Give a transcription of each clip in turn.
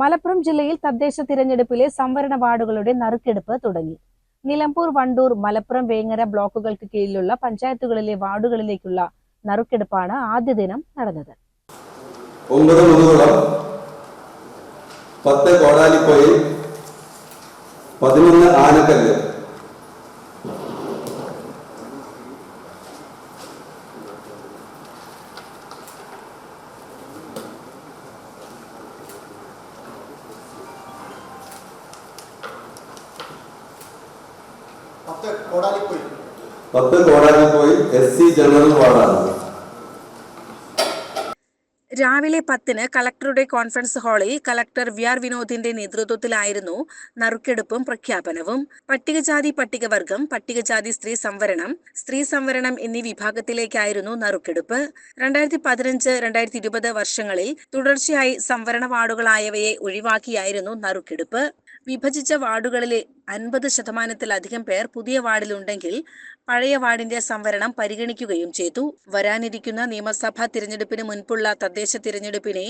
മലപ്പുറം ജില്ലയിൽ തദ്ദേശ തിരഞ്ഞെടുപ്പിലെ സംവരണ വാർഡുകളുടെ നറുക്കെടുപ്പ് തുടങ്ങി. നിലമ്പൂർ വണ്ടൂർ മലപ്പുറം വേങ്ങര ബ്ലോക്കുകൾക്ക് കീഴിലുള്ള പഞ്ചായത്തുകളിലെ വാർഡുകളിലേക്കുള്ള നറുക്കെടുപ്പാണ് ആദ്യ ദിനം നടന്നത്. പത്ത് കോടാലിപ്പൊയിൽ പതിനൊന്ന് ആനക്കല്ല് പത്ത് കോടാലിപ്പോയി. എസ് സി ജനറൽ വാർഡാണ് രാവിലെ പത്തിന് കളക്ടറുടെ കോൺഫറൻസ് ഹാളിൽ കളക്ടർ വി ആർ വിനോദിന്റെ നേതൃത്വത്തിലായിരുന്നു നറുക്കെടുപ്പും പ്രഖ്യാപനവും. പട്ടികജാതി പട്ടികവർഗം പട്ടികജാതി സ്ത്രീ സംവരണം സ്ത്രീ സംവരണം എന്നീ വിഭാഗത്തിലേക്കായിരുന്നു നറുക്കെടുപ്പ്. രണ്ടായിരത്തി പതിനഞ്ച് രണ്ടായിരത്തി ഇരുപത് വർഷങ്ങളിൽ തുടർച്ചയായി സംവരണ വാർഡുകളായവയെ ഒഴിവാക്കിയായിരുന്നു നറുക്കെടുപ്പ്. വിഭജിച്ച വാർഡുകളിലെ അൻപത് ശതമാനത്തിലധികം പേർ പുതിയ വാർഡിലുണ്ടെങ്കിൽ പഴയ വാർഡിന്റെ സംവരണം പരിഗണിക്കുകയും ചെയ്തു. വരാനിരിക്കുന്ന നിയമസഭാ തിരഞ്ഞെടുപ്പിന് മുൻപുള്ള തദ്ദേശ തിരഞ്ഞെടുപ്പിനെ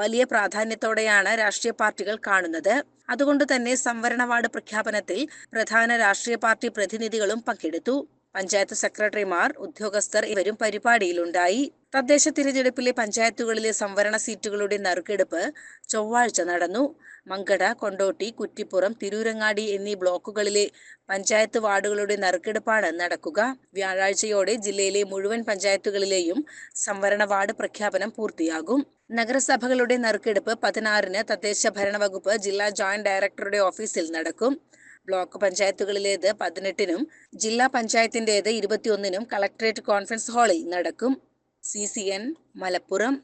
വലിയ പ്രാധാന്യത്തോടെയാണ് രാഷ്ട്രീയ പാർട്ടികൾ കാണുന്നത്. അതുകൊണ്ട് തന്നെ സംവരണ വാർഡ് പ്രഖ്യാപനത്തിൽ പ്രധാന രാഷ്ട്രീയ പാർട്ടി പ്രതിനിധികളും പങ്കെടുത്തു. പഞ്ചായത്ത് സെക്രട്ടറിമാർ ഉദ്യോഗസ്ഥർ ഇവരും പരിപാടിയിലുണ്ടായി. തദ്ദേശ തിരഞ്ഞെടുപ്പിലെ പഞ്ചായത്തുകളിലെ സംവരണ സീറ്റുകളുടെ നറുക്കെടുപ്പ് ചൊവ്വാഴ്ച നടന്നു. മങ്കട കൊണ്ടോട്ടി കുറ്റിപ്പുറം തിരൂരങ്ങാടി എന്നീ ബ്ലോക്കുകളിലെ പഞ്ചായത്ത് വാർഡുകളുടെ നറുക്കെടുപ്പാണ് നടക്കുക. വ്യാഴാഴ്ചയോടെ ജില്ലയിലെ മുഴുവൻ പഞ്ചായത്തുകളിലെയും സംവരണ വാർഡ് പ്രഖ്യാപനം പൂർത്തിയാകും. നഗരസഭകളുടെ നറുക്കെടുപ്പ് പതിനാറിന് തദ്ദേശ ഭരണവകുപ്പ് ജില്ലാ ജോയിന്റ് ഡയറക്ടറുടെ ഓഫീസിൽ നടക്കും. ബ്ലോക്ക് പഞ്ചായത്തുകളിലേത് പതിനെട്ടിനും ജില്ലാ പഞ്ചായത്തിന്റേത് ഇരുപത്തിയൊന്നിനും കളക്ടറേറ്റ് കോൺഫറൻസ് ഹാളിൽ നടക്കും. C C N Malappuram.